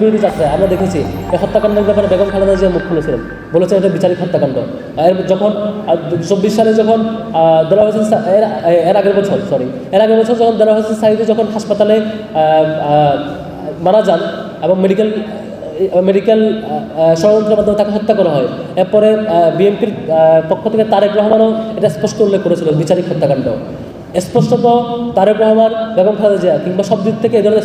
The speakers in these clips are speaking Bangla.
বিরোধী যাত্রায় আমরা দেখেছি এই হত্যাকাণ্ডের ব্যাপারে বেগম খালেদা জিয়া মুখ খুলেছিলেন। বলেছেন এটা বিচারিক হত্যাকাণ্ড। এর যখন চব্বিশ সালে যখন দেলা হোসেন এর এর আগের বছর সরি এর আগের বছর যখন দেলা হোসেন সাইদি যখন হাসপাতালে মারা যান এবং মেডিকেল মেডিকেল ষড়যন্ত্রের মাধ্যমে তাকে হত্যা করা হয়, এরপরে বিএনপির পক্ষ থেকে তারেক রহমানও এটা স্পষ্ট উল্লেখ করেছিলেন বিচারিক হত্যাকাণ্ড। স্পষ্টত তারেক রহমান, বেগম খালেদা জিয়া কিংবা সব দিক থেকে এই ধরনের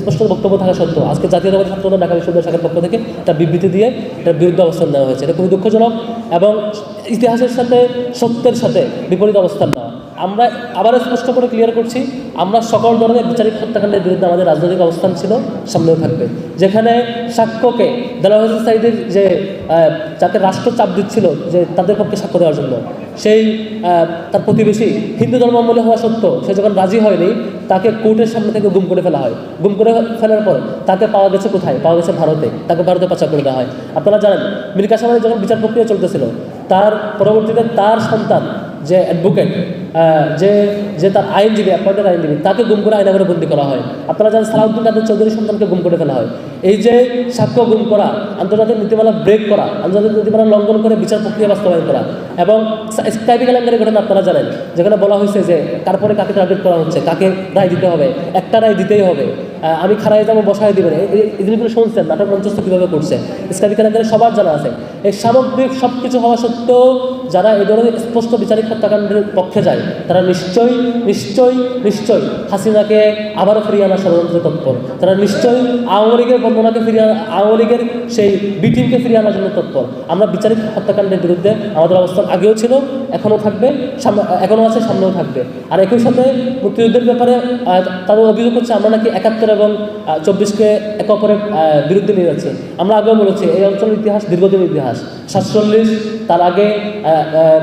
স্পষ্ট বক্তব্য থাকা সত্ত্বেও আজকে জাতীয়তাবাদী ছাত্রদল ঢাকা বিশ্ববিদ্যালয় শাখার পক্ষ থেকে একটা বিবৃতি দিয়ে এটার বিরুদ্ধে অবস্থান নেওয়া হয়েছে। এটা খুবই দুঃখজনক এবং ইতিহাসের সাথে, সত্যের সাথে বিপরীত অবস্থান নেওয়া। আমরা আবার স্পষ্ট করে ক্লিয়ার করছি, আমরা সকল ধরনের বিচারিক হত্যাকাণ্ডের বিরুদ্ধে আমাদের রাজনৈতিক অবস্থান ছিল, সামনেও থাকবে। যেখানে সাক্ষ্যকে দেলা সাইদের যে যাকে রাষ্ট্র চাপ দিচ্ছিল যে তাদের পক্ষে সাক্ষ্য দেওয়ার জন্য সেই তার প্রতিবেশী হিন্দু ধর্মাবলী হওয়া সত্য, সে যখন রাজি হয়নি, তাকে কোর্টের সামনে থেকে গুম করে ফেলা হয়। গুম করে ফেলার পর তাকে পাওয়া গেছে কোথায়? পাওয়া গেছে ভারতে। তাকে ভারতে পাচার করে দেওয়া হয়। আপনারা জানেন, মিল্কা কাসেম যখন বিচার প্রক্রিয়া চলতেছিল। তার পরবর্তীতে তার সন্তান যে অ্যাডভোকেট যে যে তার আইনজীবী অ্যাপয়েন্টেড আইনজীবী, তাকে গুম করে আইনাগরে বন্দি করা হয়। আপনারা জানেন সালাউদ্দিন কাদের চৌধুরী সন্তানকে গুম করে ফেলা হয়। এই যে সাক্ষ্য গুম করা, আন্তর্জাতিক নীতিমালা ব্রেক করা, আন্তর্জাতিক নীতিমালা লঙ্ঘন করে বিচার প্রক্রিয়া বাস্তবায়ন করা, এবং স্কাইপি কেলেঙ্কারি ঘটনা আপনারা জানেন, যেখানে বলা হয়েছে যে তারপরে কাকে টার্গেট করা হচ্ছে, কাকে রায় দিতে হবে, একটা রায় দিতেই হবে। আমি খারাই যাব, বসায় দিবেন এই- জিনিসগুলো শুনছেন, নাটক মঞ্চস্থ কীভাবে করছে? স্কাইপি কেলেঙ্কারি সবার জানা আছে। এই সামগ্রিক সব কিছু হওয়া সত্ত্বেও যারা এই ধরনের স্পষ্ট বিচারিক হত্যাকাণ্ডের পক্ষে যায়, তারা নিশ্চয়ই নিশ্চয়ই নিশ্চয়ই হাসিনাকে আবারও ফিরিয়ে আনার ষড়যন্ত্রে তৎপর। তারা নিশ্চয়ই আওয়ামী লীগের বন্দনাকে ফিরিয়ে আওয়ামী লীগের সেই বিটিমকে ফিরিয়ে আনার জন্য তৎপর। আমরা বিচারিক হত্যাকাণ্ডের বিরুদ্ধে আমাদের অবস্থান আগেও ছিল, এখনও থাকবে এখনও আছে, সামনেও থাকবে। আর একই সাথে মুক্তিযুদ্ধের ব্যাপারে তাদের অভিযোগ হচ্ছে, আমরা নাকি একাত্তর এবং চব্বিশকে একে অপরের বিরুদ্ধে নিয়ে যাচ্ছে। আমরা আগেও বলেছি, এই অঞ্চলের ইতিহাস দীর্ঘদিনের ইতিহাস। সাতচল্লিশ, তার আগে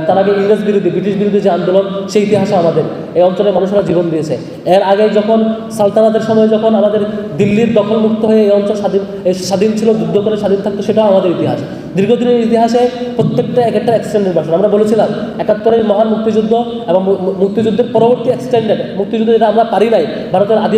তার আগে ইংরেজ বিরোধী, ব্রিটিশ বিরোধী যে আন্দোলন, সেই ইতিহাসও আমাদের। এই অঞ্চলের মানুষেরা জীবন দিয়েছে। এর আগে যখন সালতানাতের সময় যখন আমাদের দিল্লির দখলমুক্ত হয়ে এই অঞ্চল স্বাধীন স্বাধীন ছিল, যুদ্ধ করে স্বাধীন থাকতো, সেটাও আমাদের ইতিহাস। দীর্ঘদিনের ইতিহাসে প্রত্যেকটা এক একটা এক্সটেন্ডেড ভাষণ আমরা বলেছিলাম, একাত্তরের মহান মুক্তিযুদ্ধ এবং মুক্তিযুদ্ধের পরবর্তী এক্সটেন্ডেড মুক্তিযুদ্ধ যেটা আমরা পারি নাই, ভারতের আদি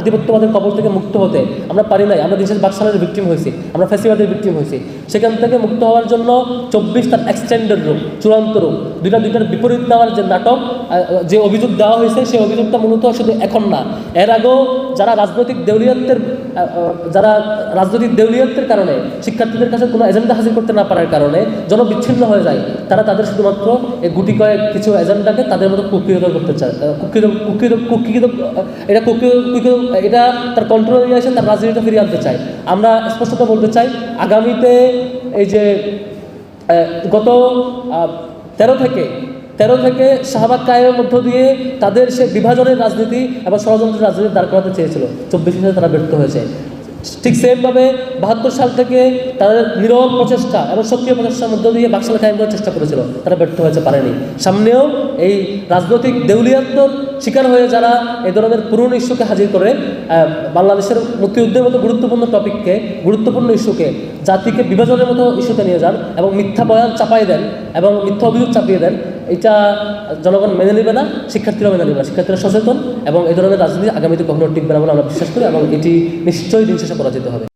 আধিপত্যবাদের কবল থেকে মুক্ত হতে। আমরা পারি নাই, আমরা দেশের বাকশালের ভিক্টিম হয়েছি, আমরা ফ্যাসিবাদের ভিক্টিম হয়েছি। সেখান থেকে মুক্ত হওয়ার জন্য চব্বিশ তার এক্সটেন্ডেড রূপ চূড়ান্ত রূপ দুইটা দুইটার বিপরীত নেওয়ার যে নাটক যে অভিযোগ দেওয়া হয়েছে সেই অভিযোগটা মূলত শুধু এখন না। এর আগেও যারা রাজনৈতিক দেউলিয়াত্বের যারা রাজনৈতিক দেউলিয়াত্বের কারণে শিক্ষার্থীদের কাছে কোনো এজেন্ডা হাসিল করতে না পারার কারণে জনবিচ্ছিন্ন হয়ে যায় তারা তাদের শুধুমাত্র এই গুটি কয়েক কিছু এজেন্ডাকে তাদের মতো কুক্ষিত করতে চায় আহ, কুক্ষিত কুক্ষিত কুক্ষিত এটা কুক্ষিত এটা তার কন্ট্রোল নিয়ে এসে তার রাজনীতিটা ফিরিয়ে আনতে চায়। আমরা স্পষ্টত বলতে চাই আগামীতে এই যে গত তেরো থেকে তেরো থেকে শাহবাগ কায়েমের মধ্য দিয়ে তাদের সে বিভাজনের রাজনীতি এবং ষড়যন্ত্রের রাজনীতি দাঁড় করাতে চেয়েছিল। চব্বিশ তারা ব্যর্থ হয়েছে। ঠিক সেমভাবে বাহাত্তর সাল থেকে তাদের নীরব প্রচেষ্টা এবং সক্রিয় প্রচেষ্টার মধ্য দিয়ে বাকশাল কায়েম করার চেষ্টা করেছিল। তারা ব্যর্থ হয়েছে, পারেনি। সামনেও এই রাজনৈতিক দেউলিয়াত্মর শিকার হয়ে যারা এই ধরনের পুরনো ইস্যুকে হাজির করে বাংলাদেশের মুক্তিযুদ্ধের মতো গুরুত্বপূর্ণ টপিককে, গুরুত্বপূর্ণ ইস্যুকে, জাতিকে বিভাজনের মতো ইস্যুতে নিয়ে যান এবং মিথ্যা বয়ান চাপাই দেন এবং মিথ্যা অভিযোগ চাপিয়ে দেন এটা জনগণ মেনে নেবে না শিক্ষার্থীরা মেনে নেবে না। শিক্ষার্থীরা সচেতন এবং এই ধরনের রাজনীতি আগামীতে কখনো টিকবে না বলে আমরা বিশ্বাস করি এবং এটি নিশ্চয়ই দিন শেষে পরাজিত হবে।